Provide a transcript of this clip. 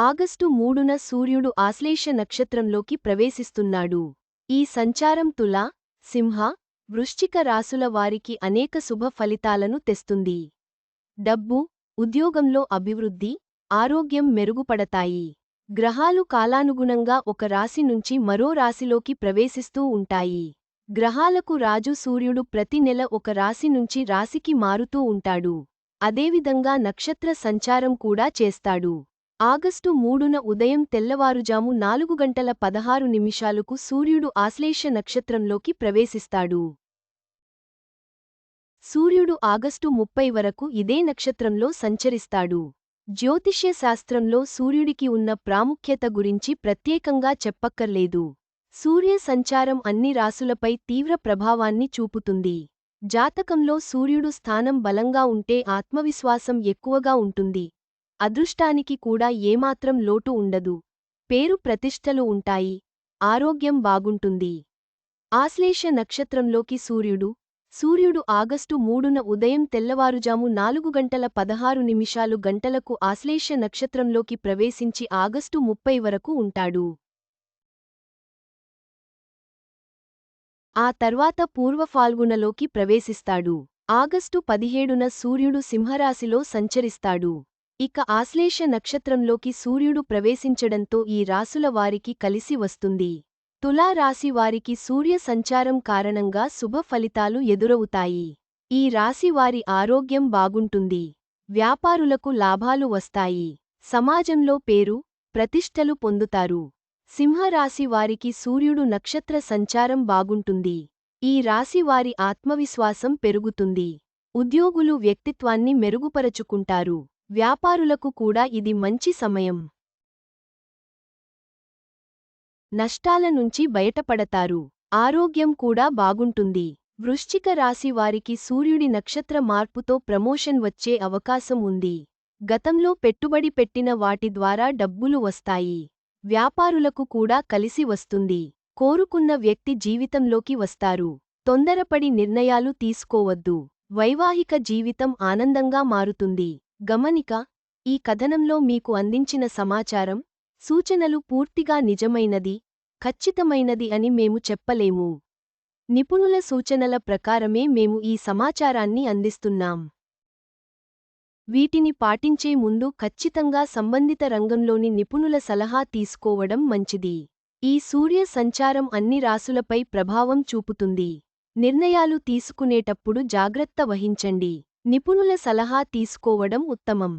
August మూడున సూర్యుడు ఆశ్లేష నక్షత్రంలోకి ప్రవేశిస్తున్నాడు. ఈ సంచారం తుల సింహ వృశ్చిక రాసుల వారికి అనేక శుభ ఫలితాలను తెస్తుంది. డబ్బు ఉద్యోగంలో అభివృద్ధి ఆరోగ్యం మెరుగుపడతాయి. గ్రహాలు కాలానుగుణంగా ఒక రాశి నుంచి మరో రాశిలోకి ప్రవేశిస్తూ ఉంటాయి. గ్రహాలకు రాజు సూర్యుడు ప్రతి నెల ఒక రాశి నుంచి రాశికి మారుతూ ఉంటాడు. అదేవిధంగా నక్షత్ర సంచారం కూడా చేస్తాడు. ఆగస్టు మూడున ఉదయం తెల్లవారుజాము నాలుగు గంటల పదహారు నిమిషాలకు సూర్యుడు ఆశ్లేష నక్షత్రంలోకి ప్రవేశిస్తాడు. సూర్యుడు ఆగస్టు ముప్పై వరకు ఇదే నక్షత్రంలో సంచరిస్తాడు. జ్యోతిష్య శాస్త్రంలో సూర్యుడికి ఉన్న ప్రాముఖ్యత గురించి ప్రత్యేకంగా చెప్పక్కర్లేదు. సూర్య సంచారం అన్ని రాసులపై తీవ్ర ప్రభావాన్ని చూపుతుంది. జాతకంలో సూర్యుడు స్థానం బలంగా ఉంటే ఆత్మవిశ్వాసం ఎక్కువగా ఉంటుంది. అదృష్టానికి కూడా ఏమాత్రం లోటు ఉండదు. పేరు ప్రతిష్టలు ఉంటాయి. ఆరోగ్యం బాగుంటుంది. ఆశ్లేష నక్షత్రంలోకి సూర్యుడు. సూర్యుడు ఆగస్టు మూడున ఉదయం తెల్లవారుజాము నాలుగు గంటల పదహారు నిమిషాలు గంటలకు ఆశ్లేష నక్షత్రంలోకి ప్రవేశించి ఆగస్టు ముప్పై వరకు ఉంటాడు. ఆ తర్వాత పూర్వ ఫాల్గుణలోకి ప్రవేశిస్తాడు. ఆగస్టు పదిహేడున సూర్యుడు సింహరాశిలో సంచరిస్తాడు. ఇక ఆశ్లేష నక్షత్రంలోకి సూర్యుడు ప్రవేశించడంతో ఈ రాసుల వారికి కలిసి వస్తుంది. తులారాశి వారికి సూర్య సంచారం కారణంగా శుభ ఫలితాలు ఎదురవుతాయి. ఈ రాశి వారి ఆరోగ్యం బాగుంటుంది. వ్యాపారులకు లాభాలు వస్తాయి. సమాజంలో పేరు ప్రతిష్టలు పొందుతారు. సింహరాశి వారికి సూర్యుడు నక్షత్ర సంచారం బాగుంటుంది. ఈ రాశి వారి ఆత్మవిశ్వాసం పెరుగుతుంది. ఉద్యోగులు వ్యక్తిత్వాన్ని మెరుగుపరచుకుంటారు. వ్యాపారులకు కూడా ఇది మంచి సమయం. నష్టాల నుంచి బయటపడతారు. ఆరోగ్యం కూడా బాగుంటుంది. వృశ్చిక రాశి వారికి సూర్యుడి నక్షత్ర మార్పుతో ప్రమోషన్ వచ్చే అవకాశం ఉంది. గతంలో పెట్టుబడి పెట్టిన వాటి ద్వారా డబ్బులు వస్తాయి. వ్యాపారులకు కూడా కలిసి వస్తుంది. కోరుకున్న వ్యక్తి జీవితంలోకి వస్తారు. తొందరపడి నిర్ణయాలు తీసుకోవద్దు. వైవాహిక జీవితం ఆనందంగా మారుతుంది. గమనిక ఈ కథనంలో మీకు అందించిన సమాచారం సూచనలు పూర్తిగా నిజమైనది ఖచ్చితమైనది అని మేము చెప్పలేము. నిపుణుల సూచనల ప్రకారమే మేము ఈ సమాచారాన్ని అందిస్తున్నాం. వీటిని పాటించే ముందు ఖచ్చితంగా సంబంధిత రంగంలోని నిపుణుల సలహా తీసుకోవడం మంచిది. ఈ సూర్య సంచారం అన్ని రాసులపై ప్రభావం చూపుతుంది. నిర్ణయాలు తీసుకునేటప్పుడు జాగ్రత్త వహించండి. నిపుణుల సలహా తీసుకోవడం ఉత్తమం.